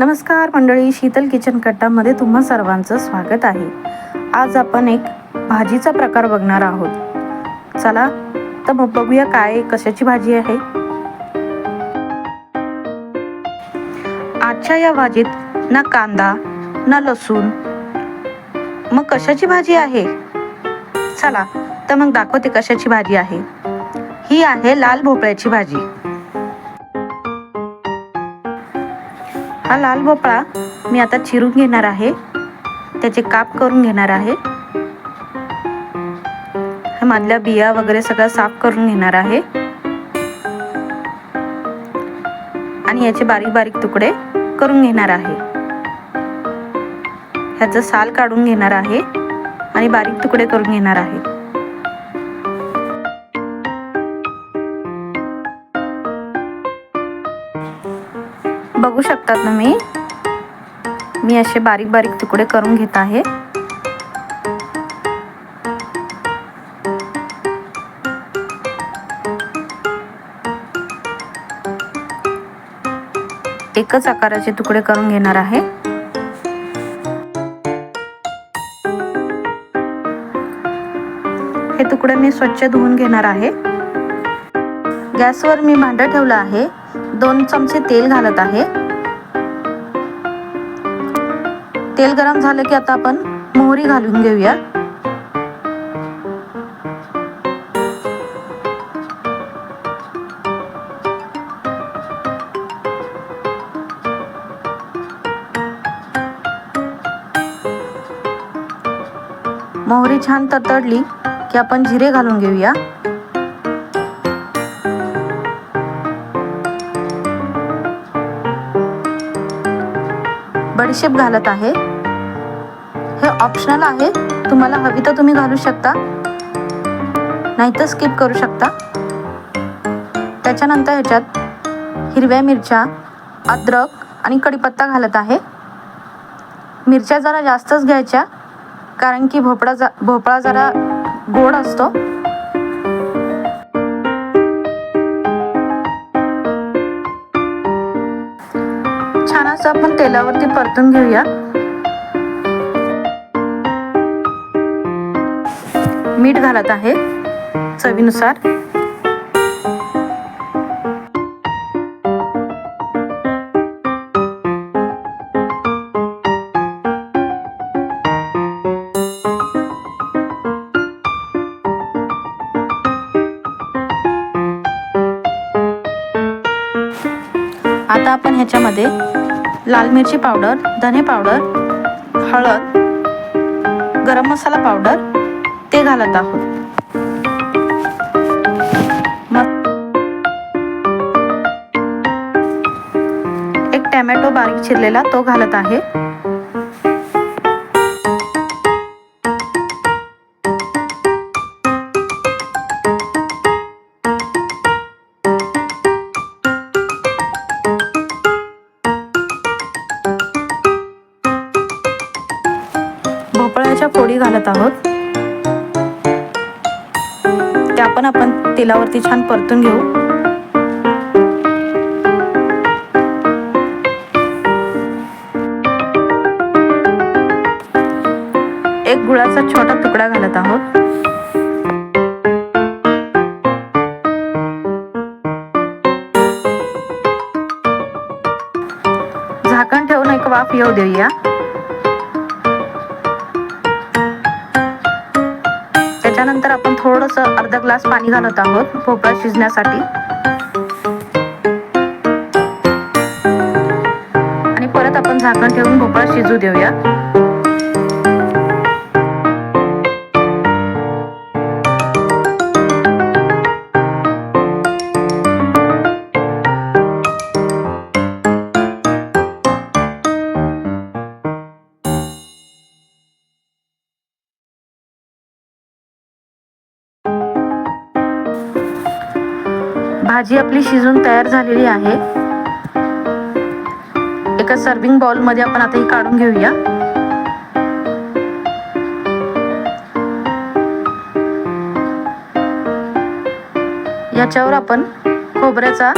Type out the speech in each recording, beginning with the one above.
नमस्कार मंडळी शीतल किचन कट्टामध्ये तुम्हा सर्वांचं स्वागत आहे. आज आपण एक भाजीचा प्रकार बघणार आहोत. चला तर मग बघूया काय कशाची भाजी आहे? आजच्या या भाजीत ना कांदा ना लसूण. मग कशाची भाजी आहे? चला तर मग दाखवते कशाची भाजी आहे. ही आहे लाल भोपळ्याची भाजी. हा लाल भोपळा मी आता चिरून घेणार आहे. त्याचे काप करून घेणार आहे. मधल्या बिया वगैरे सगळं साफ करून घेणार आहे. आणि याचे बारीक बारीक तुकडे करून घेणार आहे. ह्याचं साल काढून घेणार आहे. आणि बारीक तुकडे करून घेणार आहे. शकतात ना मी. मी असे बारीक बारीक तुकडे करून घेत आहे. एकच आकाराचे तुकडे करून घेणार आहे. हे तुकडे मी स्वच्छ धुवून घेणार आहे. गॅसवर मी भांडं ठेवलं आहे. दोन चमचे तेल घालत आहे. तेल गरम झालं की आता आपण मोहरी घालून घेऊया. मोहरी छान तडतडली की आपण जिरे घालून घेऊया. बडीशेप घालत आहे. हे ऑप्शनल आहे. तुम्हाला हवी तर तुम्ही घालू शकता. नाहीतर स्किप करू शकता. त्याच्यानंतर ह्याच्यात हिरव्या मिरच्या अद्रक आणि कढीपत्ता घालत आहे. मिरच्या जरा जास्तच घ्यायच्या कारण की भोपळा जा भोपळा जरा गोड असतो. छान आपण तेलावरती परतून घेऊया. मीठ घालत आहे चवीनुसार. आता आपण ह्याच्यामध्ये लाल मिरची पावडर धने पावडर हळद गरम मसाला पावडर ते घालत आहोत. एक टॅमॅटो बारीक चिरलेला तो घालत आहे. भोपळ्याच्या फोडी घालत आहोत. त्या पण आपण तेलावरती छान परतून घेऊ. एक गुळाचा छोटा तुकडा घालत आहोत. झाकण ठेवून एक वाफ येऊ देऊया. त्याच्यानंतर आपण थोडंसं अर्धा ग्लास पाणी घालत आहोत भोपळा शिजण्यासाठी. आणि परत आपण झाकण ठेवून भोपळा शिजू देऊया. भाजी आपली शिजून तयार झालेली आहे. एका सर्विंग बाउलमध्ये आपण आता ही काढून घेऊया. याच्यावर आपण खोबऱ्याचा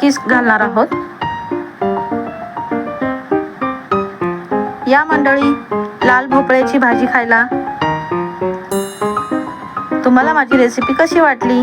किस घालणार आहोत. या मंडळी लाल भोपळ्याची भाजी खायला तुम्हाला माझी रेसिपी कशी वाटली?